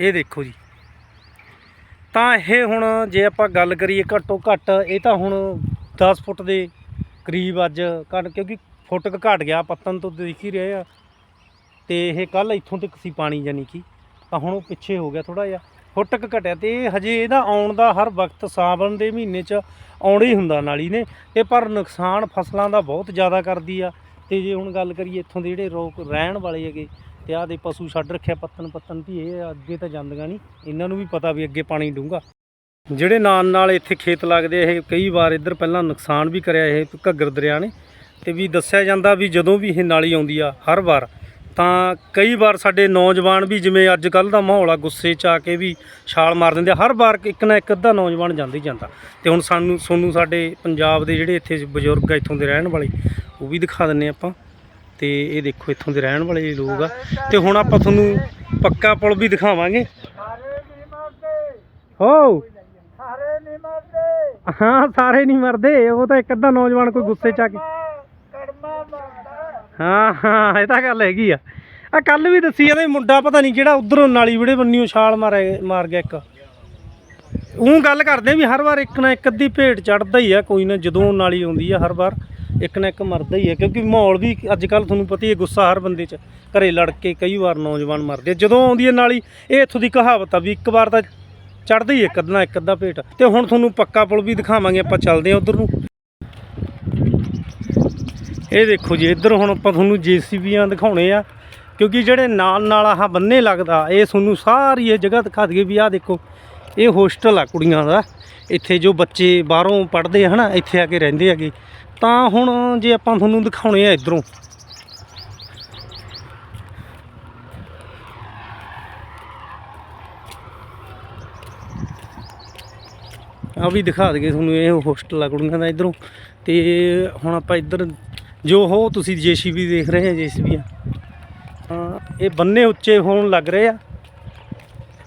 ਇਹ ਦੇਖੋ ਜੀ। ਤਾਂ ਇਹ ਹੁਣ ਜੇ ਆਪਾਂ ਗੱਲ ਕਰੀਏ ਘੱਟੋ ਘੱਟ, ਇਹ ਤਾਂ ਹੁਣ 10 ਫੁੱਟ ਦੇ ਕਰੀਬ ਅੱਜ ਘੱਟ ਕਿਉਂਕਿ ਫੁੱਟ ਕੁ ਘਟ ਗਿਆ ਪੱਤਨ ਤੋਂ ਦੇਖ ਹੀ ਰਹੇ ਆ। ਤੇ ਇਹ ਕੱਲ ਇੱਥੋਂ ਤੱਕ ਸੀ ਪਾਣੀ ਜਾਨੀ ਕਿ ਤਾਂ ਹੁਣ ਉਹ ਪਿੱਛੇ ਹੋ ਗਿਆ ਥੋੜਾ ਜਿਹਾ। ਫੁੱਟਕ ਕੁ ਘਟਿਆ ਤੇ ਇਹ ਹਜੇ ਇਹਦਾ ਆਉਣ ਦਾ ਹਰ ਵਕਤ ਸਾਵਣ ਦੇ ਮਹੀਨੇ 'ਚ ਆਉਣਾ ਹੀ ਹੁੰਦਾ ਨਾਲੀ ਨੇ। ਤੇ ਪਰ ਨੁਕਸਾਨ ਫਸਲਾਂ ਦਾ ਬਹੁਤ ਜ਼ਿਆਦਾ ਕਰਦੀ ਆ। ਤੇ ਜੇ ਹੁਣ ਗੱਲ ਕਰੀਏ ਇੱਥੋਂ ਦੇ ਜਿਹੜੇ ਲੋਕ ਰਹਿਣ ਵਾਲੇ ਹੈਗੇ ਤੇ ਆਹ ਦੇ ਪਸ਼ੂ ਛੱਡ ਰੱਖਿਆ ਪੱਤਨ ਪੱਤਨ ਵੀ ਇਹ ਅੱਗੇ ਤਾਂ ਜਾਂਦੀਆਂ ਨਹੀਂ। ਇਹਨਾਂ ਨੂੰ ਵੀ ਪਤਾ ਵੀ ਅੱਗੇ ਪਾਣੀ ਡੂੰਘਾ। ਜਿਹੜੇ ਨਾਲ ਨਾਲ ਇੱਥੇ ਖੇਤ ਲੱਗਦੇ ਇਹ ਕਈ ਵਾਰ ਇੱਧਰ ਪਹਿਲਾਂ ਨੁਕਸਾਨ ਵੀ ਕਰਿਆ ਇਹ ਘੱਗਰ ਦਰਿਆ ਨੇ। ਤੇ ਵੀ ਦੱਸਿਆ ਜਾਂਦਾ ਵੀ ਜਦੋਂ ਵੀ ਇਹ ਨਾਲੀ ਆਉਂਦੀ ਆ ਹਰ ਵਾਰ, ਤਾਂ ਕਈ ਵਾਰ ਸਾਡੇ ਨੌਜਵਾਨ ਵੀ ਜਿਵੇਂ ਅੱਜ ਕੱਲ ਦਾ ਮਾਹੌਲ ਆ, ਗੁੱਸੇ 'ਚ ਆ ਕੇ ਵੀ ਛਾਲ ਮਾਰ ਦਿੰਦੇ ਹਰ ਵਾਰ ਇੱਕ ਨਾ ਇੱਕ ਅੱਧਾ ਨੌਜਵਾਨ ਜਾਂਦੇ ਹੀ ਜਾਂਦਾ। ਤੇ ਹੁਣ ਸਾਨੂੰ ਸੋਨੂੰ ਸਾਡੇ ਪੰਜਾਬ ਦੇ ਜਿਹੜੇ ਇੱਥੇ ਬਜ਼ੁਰਗ ਆ, ਇੱਥੋਂ ਦੇ ਰਹਿਣ ਵਾਲੇ, ਉਹ ਵੀ ਦਿਖਾ ਦਿੰਨੇ ਆਪਾਂ। ਤੇ ਇਹ ਦੇਖੋ ਇੱਥੋਂ ਦੇ ਰਹਿਣ ਵਾਲੇ ਲੋਕ ਆ। ਤੇ ਹੁਣ ਆਪਾਂ ਤੁਹਾਨੂੰ ਪੱਕਾ ਪੁਲ ਵੀ ਦਿਖਾਵਾਂਗੇ। ਹੋ ਸਾਰੇ ਨਹੀਂ ਮਰਦੇ ਹਾਂ, ਸਾਰੇ ਨਹੀਂ ਮਰਦੇ। ਉਹ ਤਾਂ ਇੱਕ ਅੱਧਾ ਨੌਜਵਾਨ ਕੋਈ ਗੁੱਸੇ 'ਚ ਆ ਕੇ ਹਾਂ ਹਾਂ, ਇਹ ਤਾਂ ਗੱਲ ਹੈਗੀ ਆ। ਆ ਕੱਲ ਵੀ ਦੱਸੀ ਇਹਦਾ ਮੁੰਡਾ ਪਤਾ ਨਹੀਂ ਕਿਹੜਾ ਉਧਰੋਂ ਨਾਲੀ ਵਿੜੇ ਬੰਨਿਓ ਛਾਲ ਮਾਰੇ, ਮਾਰ ਗਿਆ ਇੱਕ। ਉਹ ਗੱਲ ਕਰਦੇ ਵੀ ਹਰ ਵਾਰ ਇੱਕ ਨਾ ਇੱਕ ਅੱਧੀ ਭੇਟ ਚੜਦਾ ਹੀ ਆ, ਕੋਈ ਨਾ ਜਦੋਂ ਨਾਲੀ ਆਉਂਦੀ ਆ ਹਰ ਵਾਰ। ਇੱਕ ਨਾ ਇੱਕ ਮਰਦਾ ਹੀ ਹੈ, ਕਿਉਂਕਿ ਮਾਹੌਲ ਵੀ ਅੱਜ ਕੱਲ ਤੁਹਾਨੂੰ ਪਤਾ ਹੀ ਹੈ, ਗੁੱਸਾ ਹਰ ਬੰਦੇ 'ਚ। ਘਰੇ ਲੜ ਕੇ ਕਈ ਵਾਰ ਨੌਜਵਾਨ ਮਰਦੇ ਆ। ਜਦੋਂ ਆਉਂਦੀ ਹੈ ਨਾਲੀ, ਇਹ ਇੱਥੋਂ ਦੀ ਕਹਾਵਤ ਆ ਵੀ ਇੱਕ ਵਾਰ ਤਾਂ ਚੜਦਾ ਹੀ ਇੱਕ ਅੱਧਾ ਇੱਕ ਅੱਧਾ ਭੇਟ। ਤੇ ਹੁਣ ਤੁਹਾਨੂੰ ਪੱਕਾ ਪੁਲ ਵੀ ਦਿਖਾਵਾਂਗੇ, ਆਪਾਂ ਚੱਲਦੇ ਆ ਉਧਰ ਨੂੰ। ਇਹ ਦੇਖੋ ਜੀ, ਇੱਧਰ ਹੁਣ ਆਪਾਂ ਤੁਹਾਨੂੰ ਜੀਸੀਬੀਆਂ ਦਿਖਾਉਣੇ ਆ, ਕਿਉਂਕਿ ਜਿਹੜੇ ਨਾਲ ਨਾਲ ਆਹ ਬੰਨੇ ਲੱਗਦਾ, ਇਹ ਤੁਹਾਨੂੰ ਸਾਰੀ ਇਹ ਜਗ੍ਹਾ ਦਿਖਾ ਦਈਏ ਵੀ ਆਹ ਦੇਖੋ, ਇਹ ਹੋਸਟਲ ਆ ਕੁੜੀਆਂ ਦਾ। ਇੱਥੇ ਜੋ ਬੱਚੇ ਬਾਹਰੋਂ ਪੜ੍ਹਦੇ ਆ, ਹਨਾ, ਇੱਥੇ ਆ ਕੇ ਰਹਿੰਦੇ ਹੈਗੇ। ਤਾਂ ਹੁਣ ਜੇ ਆਪਾਂ ਤੁਹਾਨੂੰ ਦਿਖਾਉਣੇ ਆ ਇੱਧਰੋਂ। ਆ ਵੀ ਦਿਖਾ ਦਈਏ ਤੁਹਾਨੂੰ, ਇਹ ਹੋਸਟਲ ਆ ਕੁੜੀਆਂ ਦਾ ਇੱਧਰੋਂ। ਤੇ ਹੁਣ ਆਪਾਂ ਇੱਧਰ ਜੋ ਹੋ, ਤੁਸੀਂ ਜੀਸੀਬੀ ਦੇਖ ਰਹੇ ਆ ਜੀਸੀਬੀ ਆ ਇਹ ਬੰਨੇ ਉੱਚੇ ਹੋਣ ਲੱਗ ਰਹੇ ਆ।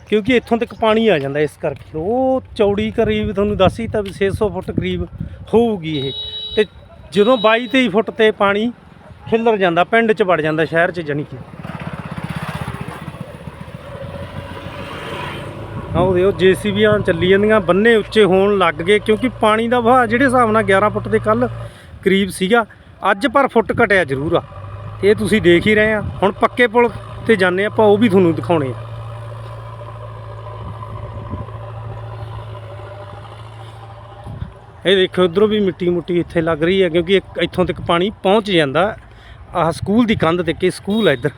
ਕਿਉਂਕਿ ਇੱਥੋਂ ਤੱਕ ਪਾਣੀ ਆ ਜਾਂਦਾ ਇਸ ਕਰਕੇ। ਉਹ ਚੌੜੀ ਕਰੀਬ, ਤੁਹਾਨੂੰ ਦੱਸ ਹੀ ਤਾਂ ਵੀ 600 ਫੁੱਟ ਕਰੀਬ ਹੋਊਗੀ ਇਹ। ਜਦੋਂ 22 23 ਫੁੱਟ ਤੇ ਪਾਣੀ ਖਿੱਲਰ ਜਾਂਦਾ, ਪਿੰਡ 'ਚ ਵੜ ਜਾਂਦਾ, ਸ਼ਹਿਰ 'ਚ ਜਾਣੀ ਕਿ। ਆਹ ਉਹ ਜੀਸੀਬੀਆਂ ਚੱਲੀ ਜਾਂਦੀਆਂ, ਬੰਨੇ ਉੱਚੇ ਹੋਣ ਲੱਗ ਗਏ, ਕਿਉਂਕਿ ਪਾਣੀ ਦਾ ਵਹਾਅ ਜਿਹੜੇ ਹਿਸਾਬ ਨਾਲ 11 ਫੁੱਟ ਦੇ ਕੱਲ ਕਰੀਬ ਸੀਗਾ, ਅੱਜ ਪਰ ਫੁੱਟ ਘਟਿਆ ਜ਼ਰੂਰ ਆ। ਤੇ ਇਹ ਤੁਸੀਂ ਦੇਖ ਹੀ ਰਹੇ ਆ। ਹੁਣ ਪੱਕੇ ਪੁਲ ਤੇ ਜਾਂਦੇ ਆਪਾਂ ਉਹ ਵੀ ਤੁਹਾਨੂੰ ਦਿਖਾਉਣੇ ਆ। ਇਹ ਦੇਖੋ, ਉਧਰੋਂ ਵੀ ਮਿੱਟੀ ਮੁੱਟੀ ਇੱਥੇ ਲੱਗ ਰਹੀ ਹੈ, ਕਿਉਂਕਿ ਇੱਥੋਂ ਤੱਕ ਪਾਣੀ ਪਹੁੰਚ ਜਾਂਦਾ। ਆਹ ਸਕੂਲ ਦੀ ਕੰਧ ਤੇ ਕਿ ਸਕੂਲ ਹੈ ਇੱਧਰ।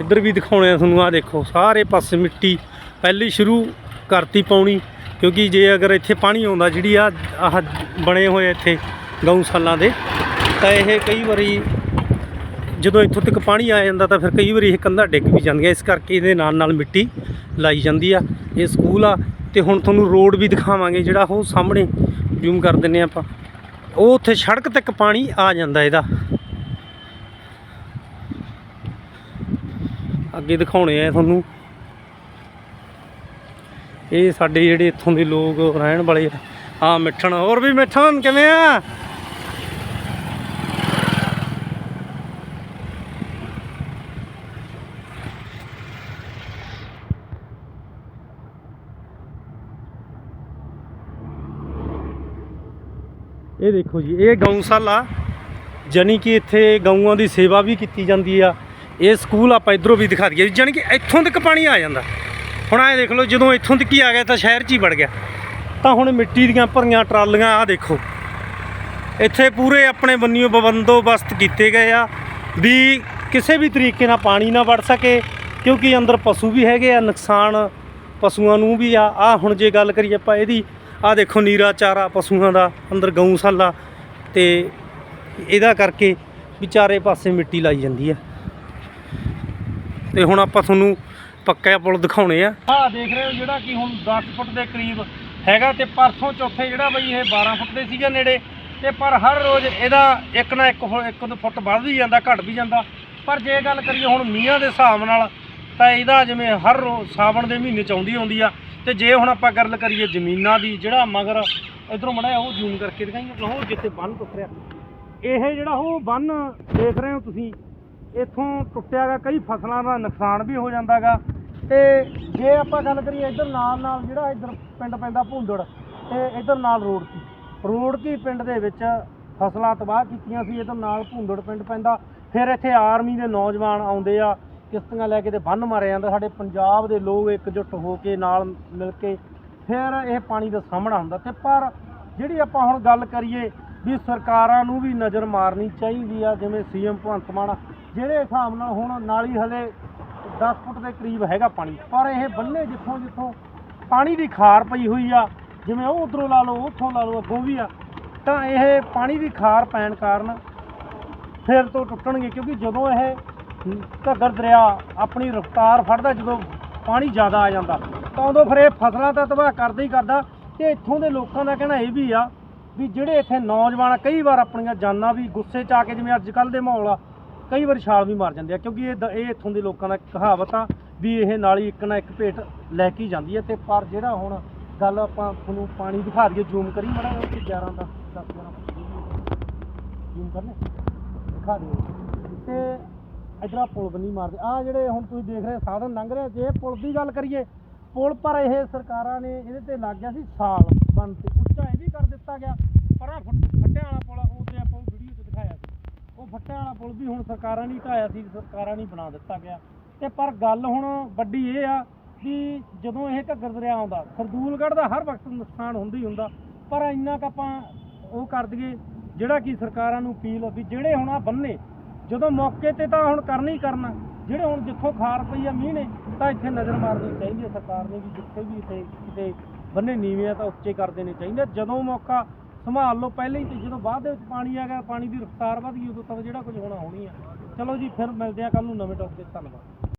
ਇੱਧਰ ਵੀ ਦਿਖਾਉਣੇ ਆ ਤੁਹਾਨੂੰ ਆ ਦੇਖੋ, ਸਾਰੇ ਪਾਸੇ ਮਿੱਟੀ, ਪਹਿਲੇ ਸ਼ੁਰੂ ਕਰਤੀ ਪਾਉਣੀ ਕਿਉਂਕਿ ਜੇ ਅਗਰ ਇੱਥੇ ਪਾਣੀ ਆਉਂਦਾ, ਜਿਹੜੀ ਆ ਆਹ ਬਣੇ ਹੋਏ ਇੱਥੇ ਗਊਸ਼ਾਲਾ ਦੇ, ਤਾਂ ਇਹ ਕਈ ਵਾਰੀ ਜਦੋਂ ਇੱਥੋਂ ਤੱਕ ਪਾਣੀ ਆ ਜਾਂਦਾ ਤਾਂ ਫਿਰ ਕਈ ਵਾਰੀ ਇਹ ਕੰਧਾਂ ਡਿੱਗ ਵੀ ਜਾਂਦੀਆਂ। ਇਸ ਕਰਕੇ ਇਹਦੇ ਨਾਲ ਨਾਲ ਮਿੱਟੀ ਲਾਈ ਜਾਂਦੀ ਆ। ਇਹ ਸਕੂਲ ਆ ਤੇ ਹੁਣ ਤੁਹਾਨੂੰ ਰੋਡ ਵੀ ਦਿਖਾਵਾਂਗੇ ਜਿਹੜਾ ਉਹ ਸਾਹਮਣੇ ਜ਼ੂਮ ਕਰ ਦਿੰਨੇ ਆਪਾਂ। ਉਹ ਉੱਥੇ ਸੜਕ ਤੱਕ ਪਾਣੀ ਆ ਜਾਂਦਾ ਇਹਦਾ। ਅੱਗੇ ਦਿਖਾਉਣੇ ਆ ਤੁਹਾਨੂੰ। ਇਹ ਸਾਡੇ ਜਿਹੜੇ ਇੱਥੋਂ ਦੇ ਲੋਕ ਰਹਿਣ ਵਾਲੇ ਆ। ਮਿੱਠਣ। ਹੋਰ ਵੀ ਮਿੱਠਣ, ਕਿਵੇਂ ਆ? ਇਹ ਦੇਖੋ ਜੀ, ਇਹ ਗਊਸ਼ਾਲਾ ਜਾਨੀ ਕਿ ਇੱਥੇ ਗਊਆਂ ਦੀ ਸੇਵਾ ਵੀ ਕੀਤੀ ਜਾਂਦੀ ਆ। ਇਹ ਸਕੂਲ ਆਪਾਂ ਇਧਰੋਂ ਵੀ ਦਿਖਾ ਦਈਏ ਜਾਨੀ ਕਿ ਇੱਥੋਂ ਤੱਕ ਪਾਣੀ ਆ ਜਾਂਦਾ। ਹੁਣ ਇਹ ਦੇਖ ਲਓ, ਜਦੋਂ ਇੱਥੋਂ ਤੱਕ ਹੀ ਆ ਗਿਆ ਤਾਂ ਸ਼ਹਿਰ 'ਚ ਹੀ ਵੜ ਗਿਆ। ਤਾਂ ਹੁਣ ਮਿੱਟੀ ਦੀਆਂ ਭਰੀਆਂ ਟਰਾਲੀਆਂ ਆ ਦੇਖੋ। ਇੱਥੇ ਪੂਰੇ ਆਪਣੇ ਬੰਨਿਓ ਬੰਦੋਬਸਤ ਕੀਤੇ ਗਏ ਆ ਵੀ ਕਿਸੇ ਵੀ ਤਰੀਕੇ ਨਾਲ ਪਾਣੀ ਨਾ ਵੜ ਸਕੇ, ਕਿਉਂਕਿ ਅੰਦਰ ਪਸ਼ੂ ਵੀ ਹੈਗੇ ਆ, ਨੁਕਸਾਨ ਪਸ਼ੂਆਂ ਨੂੰ ਵੀ ਆ। ਆ ਹੁਣ ਜੇ ਗੱਲ ਕਰੀਏ ਆਪਾਂ ਇਹਦੀ ਆ ਦੇਖੋ ਨੀਰਾ ਚਾਰਾ ਪਸ਼ੂਆਂ ਦਾ, ਅੰਦਰ ਗਊਸ਼ਾਲਾ ਤੇ ਇਹਦਾ ਕਰਕੇ ਵਿਚਾਰੇ ਪਾਸੇ ਮਿੱਟੀ ਲਾਈ ਜਾਂਦੀ ਆ। ਤੇ ਹੁਣ ਆਪਾਂ ਤੁਹਾਨੂੰ ਪੱਕਾ ਪੁਲ ਦਿਖਾਉਣੇ ਆ। ਆ ਦੇਖ ਰਹੇ ਹੋ ਜਿਹੜਾ ਕਿ ਹੁਣ 10 ਫੁੱਟ ਦੇ ਕਰੀਬ ਹੈਗਾ ਤੇ ਪਰਸੋਂ ਚੌਥੇ ਜਿਹੜਾ ਬਈ ਇਹ 12 ਫੁੱਟ ਦੇ ਸੀਗਾ ਨੇੜੇ, ਤੇ ਪਰ ਹਰ ਰੋਜ਼ ਇਹਦਾ ਇੱਕ ਨਾ ਇੱਕ ਫੁ- ਇੱਕ ਦੋ ਫੁੱਟ ਵੱਧ ਵੀ ਜਾਂਦਾ, ਘਟ ਵੀ ਜਾਂਦਾ। ਪਰ ਜੇ ਗੱਲ ਕਰੀਏ ਹੁਣ ਮੀਂਹਾਂ ਦੇ ਹਿਸਾਬ ਨਾਲ ਤਾਂ ਇਹਦਾ ਜਿਵੇਂ ਹਰ ਰੋਜ਼ ਸਾਵਣ ਦੇ ਮਹੀਨੇ ਚ ਆਉਂਦੀ ਆਉਂਦੀ ਆ ਤੇ ਜੇ ਹੁਣ ਆਪਾਂ ਗੱਲ ਕਰੀਏ ਜ਼ਮੀਨਾਂ ਦੀ, ਜਿਹੜਾ ਮਗਰ ਇਧਰੋਂ ਮੜਾ ਉਹ ਜ਼ੂਮ ਕਰਕੇ ਦਿਖਾਈ ਆਪਣਾ ਉਹ ਜਿੱਥੇ ਬੰਨ ਟੁੱਟ ਰਿਹਾ ਇਹ ਜਿਹੜਾ ਉਹ ਬੰਨ ਦੇਖ ਰਹੇ ਹੋ ਤੁਸੀਂ, ਇੱਥੋਂ ਟੁੱਟਿਆਗਾ ਕਈ ਫਸਲਾਂ ਦਾ ਨੁਕਸਾਨ ਵੀ ਹੋ ਜਾਂਦਾਗਾ ਤੇ ਜੇ ਆਪਾਂ ਗੱਲ ਕਰੀਏ ਇੱਧਰ ਨਾਲ ਨਾਲ ਜਿਹੜਾ ਇੱਧਰ ਪਿੰਡ ਪੈਂਦਾ ਭੁੰਦੜ, ਤੇ ਇੱਧਰ ਨਾਲ ਰੋਡ ਕੀ ਰੋਡ ਕੀ ਪਿੰਡ ਦੇ ਵਿੱਚ ਫਸਲਾਂ ਤਬਾਹ ਕੀਤੀਆਂ ਸੀ, ਇੱਧਰ ਨਾਲ ਭੁੰਦੜ ਪਿੰਡ ਪੈਂਦਾ। ਫਿਰ ਇੱਥੇ ਆਰਮੀ ਦੇ ਨੌਜਵਾਨ ਆਉਂਦੇ ਆ ਕਿਸ਼ਤੀਆਂ ਲੈ ਕੇ ਤੇ ਬੰਨ ਮਾਰਿਆ ਜਾਂਦਾ। ਸਾਡੇ ਪੰਜਾਬ ਦੇ ਲੋਕ ਇਕਜੁੱਟ ਹੋ ਕੇ ਨਾਲ ਮਿਲ ਕੇ ਫਿਰ ਇਹ ਪਾਣੀ ਦਾ ਸਾਹਮਣਾ ਹੁੰਦਾ ਤੇ ਪਰ ਜਿਹੜੀ ਆਪਾਂ ਹੁਣ ਗੱਲ ਕਰੀਏ ਵੀ ਸਰਕਾਰਾਂ ਨੂੰ ਵੀ ਨਜ਼ਰ ਮਾਰਨੀ ਚਾਹੀਦੀ ਆ, ਜਿਵੇਂ ਸੀਐਮ ਭਗਵੰਤ ਮਾਨ, ਜਿਹੜੇ ਹਿਸਾਬ ਨਾਲ ਹੁਣ ਨਾਲੀ ਹਲੇ 10 ਫੁੱਟ ਦੇ ਕਰੀਬ ਹੈਗਾ ਪਾਣੀ, ਪਰ ਇਹ ਬੰਨੇ ਜਿੱਥੋਂ ਜਿੱਥੋਂ ਪਾਣੀ ਦੀ ਖਾਰ ਪਈ ਹੋਈ ਆ, ਜਿਵੇਂ ਉਹ ਉਧਰੋਂ ਲਾ ਲਓ, ਉੱਥੋਂ ਲਾ ਲਓ, ਅੱਗੋਂ ਵੀ ਆ, ਤਾਂ ਇਹ ਪਾਣੀ ਦੀ ਖਾਰ ਪੈਣ ਕਾਰਨ ਫਿਰ ਤੋਂ ਟੁੱਟਣਗੇ, ਕਿਉਂਕਿ ਜਦੋਂ ਇਹ ਘੱਗਰ ਦਰਿਆ ਆਪਣੀ ਰਫ਼ਤਾਰ ਫੜਦਾ ਜਦੋਂ ਪਾਣੀ ਜ਼ਿਆਦਾ ਆ ਜਾਂਦਾ ਤਾਂ ਉਦੋਂ ਫਿਰ ਇਹ ਫਸਲਾਂ ਤਾਂ ਤਬਾਹ ਕਰਦਾ ਹੀ ਕਰਦਾ। ਤੇ ਇੱਥੋਂ ਦੇ ਲੋਕਾਂ ਦਾ ਕਹਿਣਾ ਇਹ ਵੀ ਆ ਵੀ ਜਿਹੜੇ ਇੱਥੇ ਨੌਜਵਾਨ ਆ, ਕਈ ਵਾਰ ਆਪਣੀਆਂ ਜਾਨਾਂ ਵੀ ਗੁੱਸੇ 'ਚ ਆ ਕੇ ਜਿਵੇਂ ਅੱਜ ਕੱਲ੍ਹ ਦੇ ਮਾਹੌਲ ਆ ਕਈ ਵਾਰ ਛਾਲ ਵੀ ਮਾਰ ਜਾਂਦੇ ਆ ਕਿਉਂਕਿ ਇਹ ਦ- ਇਹ ਇੱਥੋਂ ਦੇ ਲੋਕਾਂ ਦਾ ਕਹਾਵਤ ਆ ਵੀ ਇਹ ਨਾਲੀ ਇੱਕ ਨਾ ਇੱਕ ਭੇਟ ਲੈ ਕੇ ਜਾਂਦੀ ਹੈ ਤੇ ਪਰ ਜਿਹੜਾ ਹੁਣ ਗੱਲ ਆਪਾਂ ਤੁਹਾਨੂੰ ਪਾਣੀ ਦਿਖਾ ਦਈਏ ਜ਼ੂਮ ਕਰੀ ਮੜਾ ਉੱਥੇ 11 ਦਾ 10 11 ਜ਼ੂਮ ਕਰਨੇ ਦਿਖਾ ਦਿਓ ਤੇ ਇਧਰ ਪੁਲ ਨਹੀਂ ਮਾਰਦੇ। ਆ ਜਿਹੜੇ ਹੁਣ ਤੁਸੀਂ ਦੇਖ ਰਹੇ ਸਾਧਨ ਲੰਘ ਰਹੇ। ਜੇ ਪੁਲ ਦੀ ਗੱਲ ਕਰੀਏ ਪੁਲ ਪਰ ਇਹ ਸਰਕਾਰਾਂ ਨੇ ਇਹਦੇ ਤੇ ਲੱਗ ਗਿਆ ਸੀ ਸਾਲ ਬਣ ਤੇ। ਉੱਚਾ ਇਹ ਵੀ ਕਰ ਦਿੱਤਾ ਗਿਆ। ਪਰ ਆ ਫੱਟਿਆਂ ਵਾਲਾ ਪੁਲ ਆ, ਉਹ ਤੇ ਆਪਾਂ ਵੀਡੀਓ 'ਚ ਦਿਖਾਇਆ ਸੀ। ਉਹ ਫੱਟਿਆਂ ਵਾਲਾ ਪੁਲ ਵੀ ਹੁਣ ਸਰਕਾਰਾਂ ਨੇ ਢਾਇਆ ਸੀ ਸਰਕਾਰਾਂ ਨੇ ਬਣਾ ਦਿੱਤਾ ਗਿਆ। ਤੇ ਪਰ ਗੱਲ ਹੁਣ ਵੱਡੀ ਇਹ ਆ ਕਿ ਜਦੋਂ ਇਹ ਘੱਗਰ ਦਰਿਆ ਆਉਂਦਾ ਸਰਦੂਲਗੜ੍ਹ ਦਾ ਹਰ ਵਕਤ ਨੁਕਸਾਨ ਹੁੰਦਾ ਹੀ ਹੁੰਦਾ। ਪਰ ਇੰਨਾ ਕੁ ਆਪਾਂ ਉਹ ਕਰ ਦਈਏ ਜਿਹੜਾ ਕਿ ਸਰਕਾਰਾਂ ਨੂੰ ਅਪੀਲ ਆ ਵੀ ਜਿਹੜੇ ਹੁਣ ਆ ਬੰਨੇ ਜਦੋਂ ਮੌਕੇ ਤੇ ਤਾਂ ਹੁਣ ਕਰਨਾ ਹੀ ਕਰਨਾ। ਜਿਹੜੇ ਹੁਣ ਜਿੱਥੋਂ ਖਾਰ ਪਈ ਆ ਮੀਂਹ ਨੇ, ਤਾਂ ਇੱਥੇ ਨਜ਼ਰ ਮਾਰਨੀ ਚਾਹੀਦੀ ਹੈ ਸਰਕਾਰ ਨੇ ਵੀ, ਜਿੱਥੇ ਵੀ ਇੱਥੇ ਕਿਤੇ ਬੰਨੇ ਨੀਵੇਂ ਆ ਤਾਂ ਉੱਚੇ ਕਰ ਦੇਣੇ ਚਾਹੀਦੇ ਜਦੋਂ ਮੌਕਾ ਸੰਭਾਲ ਲਓ ਪਹਿਲੇ ਹੀ ਤੇ ਜਦੋਂ ਬਾਅਦ ਦੇ ਵਿੱਚ ਪਾਣੀ ਆ ਗਿਆ, ਪਾਣੀ ਦੀ ਰਫ਼ਤਾਰ ਵਧ ਗਈ, ਉਦੋਂ ਤੱਕ ਜਿਹੜਾ ਕੁਝ ਹੋਣਾ ਹੋਣੀ ਆ। ਚਲੋ ਜੀ, ਫਿਰ ਮਿਲਦੇ ਆ ਕੱਲ ਨੂੰ ਨਵੇਂ ਟੌਪਿਕ ਤੇ। ਧੰਨਵਾਦ।